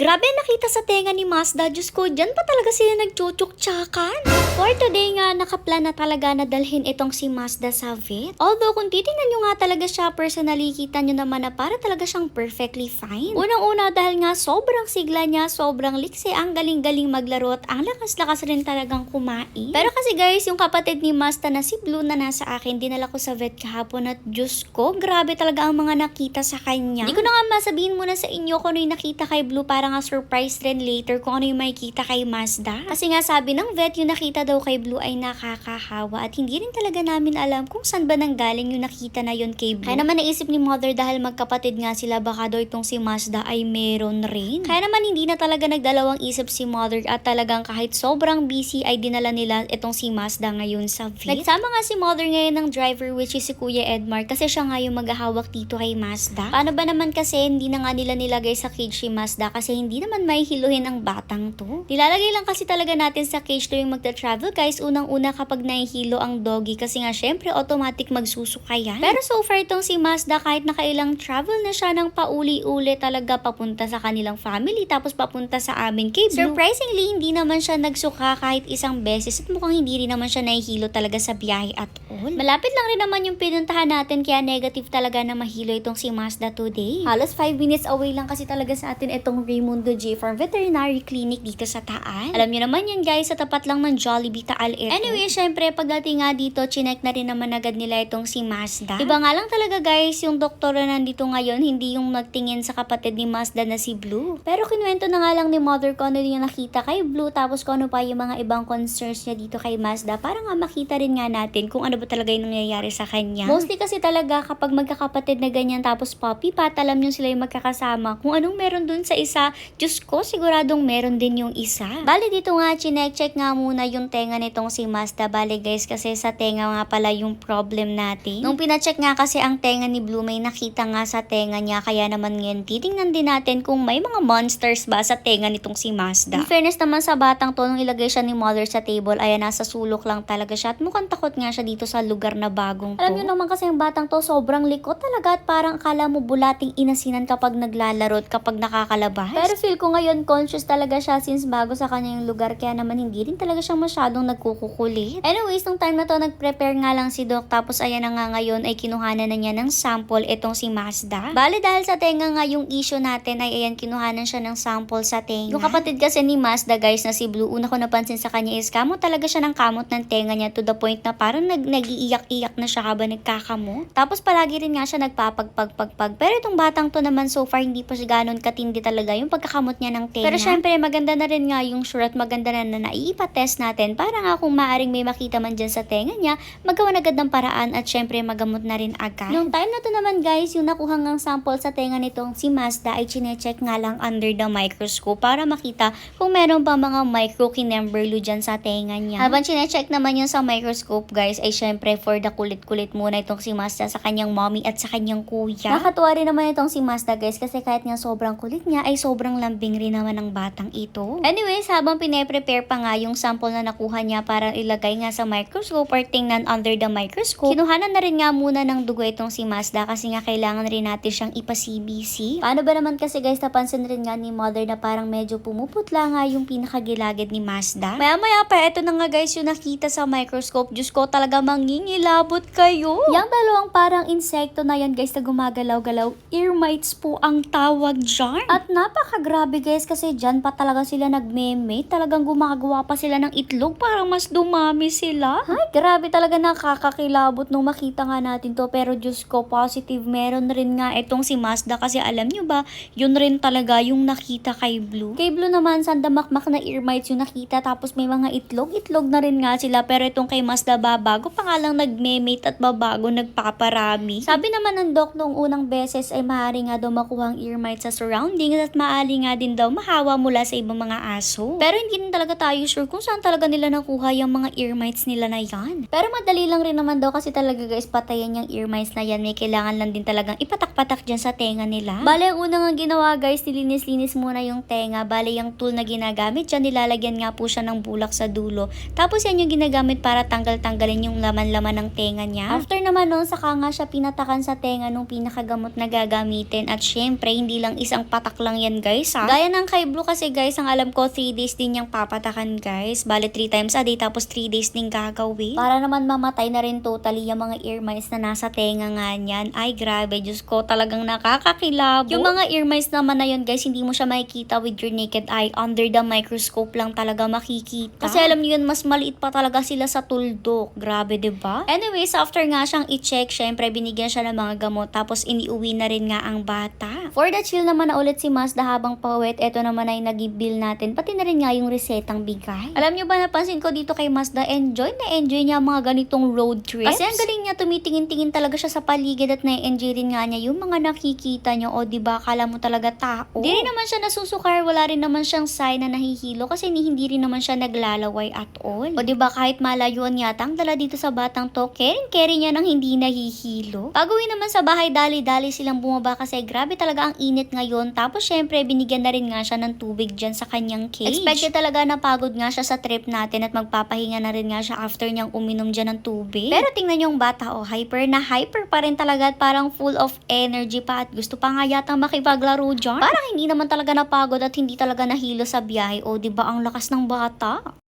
Grabe nakita sa tenga ni Mazda. Diyos ko, dyan pa talaga sila nagchuchuk-tsakan. For today nga, nakaplan na talaga na dalhin itong si Mazda sa vet. Although, kung titingnan nyo nga talaga siya personally, kita nyo naman na para talaga siyang perfectly fine. Unang-una dahil nga sobrang sigla niya, sobrang liksi, ang galing-galing maglaro at ang lakas-lakas rin talagang kumain. Pero kasi guys, yung kapatid ni Mazda na si Blue na nasa akin, dinala ko sa vet kahapon at Diyos ko, grabe talaga ang mga nakita sa kanya. Hindi ko na nga masabihin muna sa inyo kung ano yung nakita kay Blue para nga surprise rin later kung ano yung makikita kay Mazda. Kasi nga sabi ng vet, yung nakita daw kay Blue ay nakakahawa at hindi rin talaga namin alam kung saan ba nanggaling yung nakita na yun kay Blue. Kaya naman naisip ni Mother dahil magkapatid nga sila baka daw itong si Mazda ay meron rin. Kaya naman hindi na talaga nagdalawang isip si Mother at talagang kahit sobrang busy ay dinala nila itong si Mazda ngayon sa vet. Nagsama nga si Mother ngayon ng driver which is si Kuya Edmar kasi siya nga yung maghahawak dito kay Mazda. Paano ba naman kasi hindi na nga nila nilagay sa cage si Mazda kasi hindi naman may hiluhin ang batang to. Nilalagay lang kasi talaga natin sa cage tuwing magta-travel guys. Unang-una kapag nahihilo ang doggy kasi nga syempre automatic magsusuka yan. Pero so far itong si Mazda kahit nakailang travel na siya ng pauli-uli talaga papunta sa kanilang family tapos papunta sa amin kay Blue. Surprisingly, hindi naman siya nagsuka kahit isang beses at mukhang hindi rin naman siya nahihilo talaga sa biyahe at all. Malapit lang rin naman yung pinuntahan natin kaya negative talaga na mahilo itong si Mazda today. Halos 5 minutes away lang kasi talaga sa atin itong Raimundo G Farm Veterinary Clinic dito sa Taal. Alam nyo naman yan guys, sa tapat lang ng Jollibee Taal ito. Anyway, syempre pagdating nga dito, chinek na rin naman agad nila itong si Mazda. Iba nga lang talaga guys, yung doktor na nandito ngayon, hindi yung nagtingin sa kapatid ni Mazda na si Blue. Pero kinuwento na nga lang ni mother ko ano yung nakita kay Blue, tapos kung ano pa yung mga ibang concerns niya dito kay Mazda, para nga makita rin nga natin kung ano ba talaga yung nangyayari sa kanya. Mostly kasi talaga kapag magkakapatid na ganyan tapos puppy pat, alam nyo sila yung magkakasama. Kung anong meron dun sa isa, Diyos ko, siguradong meron din yung isa. Bali dito nga, chinek-check nga muna yung tenga nitong si Mazda. Bali guys, kasi sa tenga nga pala yung problem natin. Nung pinacheck nga kasi ang tenga ni Blue, may nakita nga sa tenga niya. Kaya naman ngayon, titingnan din natin kung may mga monsters ba sa tenga nitong si Mazda. In fairness naman sa batang to, nung ilagay siya ni mother sa table, ayan, nasa sulok lang talaga siya. At mukhang takot nga siya dito sa lugar na bagong to. Alam nyo naman kasi yung batang to, sobrang likot talaga at parang akala mo bulating inasinan kapag naglalaro at kapag nakakalabas. Pero feel ko ngayon, conscious talaga siya since bago sa kanya yung lugar, kaya naman hindi rin talaga siya masyadong nagkukukulit. Anyways, nung time na to, nag-prepare nga lang si Doc, tapos ayan na nga ngayon ay kinuhanan na niya ng sample itong si Mazda. Bale dahil sa tenga nga yung issue natin ay ayan kinuhanan siya ng sample sa tenga. Yung kapatid kasi ni Mazda guys na si Blue, una ko napansin sa kanya is kamot talaga siya ng kamot ng tenga niya to the point na parang nag nag-iiyak-iyak na siya habang nagkakamot. Tapos palagi rin nga siya nagpapagpagpagpag. Pero itong batang to naman so far hindi pa siya ganun katindi talaga yung pagkakamot niya ng tenga. Pero syempre maganda na rin nga yung sure at maganda na na naiipa-test natin para nga kung maaring may makita man dyan sa tenga niya, magawa agad ng paraan at syempre magamot na rin agad. Nung time na to naman guys, yung nakuha ngang sample sa tenga nitong si Mazda ay chinecheck nga lang under the microscope para makita kung meron pa mga microkinemberlu dyan sa tenga niya. Habang chinecheck naman yun sa microscope guys, ay syempre for the kulit-kulit muna itong si Mazda sa kanyang mommy at sa kanyang kuya. Nakatuwa rin naman itong si Mazda guys kasi kahit nga sobrang kulit niya ay sobrang lambing rin naman ng batang ito. Anyways, habang pine-prepare pa nga yung sample na nakuha niya para ilagay nga sa microscope or tingnan under the microscope, kinuhanan na rin nga muna ng dugo itong si Mazda kasi nga kailangan rin natin siyang ipa-CBC. Paano ba naman kasi guys, napansin rin nga ni mother na parang medyo pumuputla nga yung pinakagilagid ni Mazda. Maya maya pa, eto na nga guys yung nakita sa microscope. Diyos ko talaga mangingilabot kayo. Yang dalawang parang insekto na yan guys na gumagalaw-galaw, ear mites po ang tawag dyan. At napakagrabe guys kasi dyan pa talaga sila nagmeme. Talagang gumagawa pa sila ng itlog para mas dumami sila. Ay, grabe talaga nakakakilabot nung makita nga natin to. Pero Diyos ko, positive meron rin nga itong si Mazda kasi alam nyo ba, yun rin talaga yung nakita kay Blue. Kay Blue naman, sandamakmak na ear mites yung nakita tapos may mga itlog. Itlog na rin nga sila pero itong kay Mazda babago pa nga lang nagmemate at babago nagpaparami. Sabi naman ng doc nung unang beses ay maaari nga daw makuha ang ear mites sa surroundings at maaari nga din daw mahawa mula sa ibang mga aso. Pero hindi din talaga tayo sure kung saan talaga nila nakuha yung mga ear mites nila na yan. Pero madali lang rin naman daw kasi talaga guys patayan yung ear mites na yan. May kailangan lang din talagang ipatak-patak dyan sa tenga nila. Bale, ang unang ginawa guys, nilinis-linis muna yung tenga. Bale, yung tool na ginagamit dyan, nilalagyan nga po siya ng bulak sa dulo. Tapos yan yung ginagamit para tanggal-tanggalin yung laman-laman ng tenga niya. After naman nun, saka nga siya pinatakan sa tenga nung pinakagamot na gagamitin. At syempre, hindi lang isang patak lang yan guys guys ha. Gaya ng kay Blue kasi guys, ang alam ko 3 days din niyang papatakan guys. Bale 3 times a day tapos 3 days din gagawin. Para naman mamatay na rin totally yung mga ear mites na nasa tenga nga niyan. Ay grabe, Diyos ko talagang nakakakilabo. Yung mga ear mites naman na yun guys, hindi mo siya makikita with your naked eye. Under the microscope lang talaga makikita. Kasi alam niyo yun, mas maliit pa talaga sila sa tuldok. Grabe, ba? Anyways, after nga siyang i-check, syempre binigyan siya ng mga gamot tapos iniuwi na rin nga ang bata. For the chill naman na ulit si Mazda habang pawet, eto naman ay nag-bill natin, pati na rin nga yung resetang bigay. Alam niyo ba, napansin ko dito kay Mazda, enjoy na enjoy niya mga ganitong road trips. Kasi ang galing niya, tumitingin-tingin talaga siya sa paligid at na-enjoy rin nga niya yung mga nakikita niya o di ba kala mo talaga tao. Di rin naman siya nasusukar, wala rin naman siyang sign na nahihilo kasi ni, hindi rin naman siya naglalaway at all. O di ba kahit malayuan yata ang dala dito sa batang to, caring-carry niya nang hindi nahihilo. Pag-uwi naman sa bahay, dali-dali silang bumaba kasi grabe talaga ang init ngayon. Tapos syempre, binigyan na rin nga siya ng tubig dyan sa kanyang cage. Expected talaga na pagod nga siya sa trip natin at magpapahinga na rin nga siya after niyang uminom dyan ng tubig. Pero tingnan yung bata, oh, hyper na hyper pa rin talaga at parang full of energy pa at gusto pa nga yata makipaglaro dyan. Parang hindi naman talaga napagod at hindi talaga nahilo sa biyahe. O, di ba ang lakas ng bata?